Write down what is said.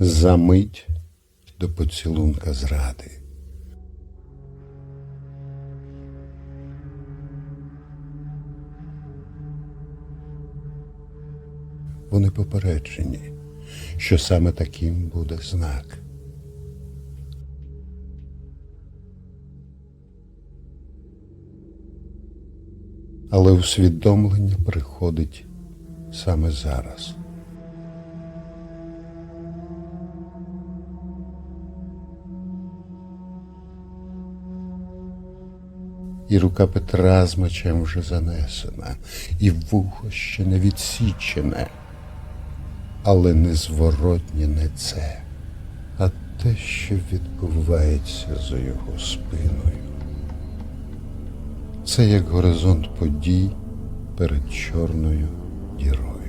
за мить до поцілунка зради. Вони попереджені, що саме таким буде знак. Але усвідомлення приходить саме зараз. І рука Петра з мечем вже занесена, і вухо ще не відсічене, але незворотнє не це, а те, що відбувається за його спиною. Це як горизонт подій перед чорною дірою.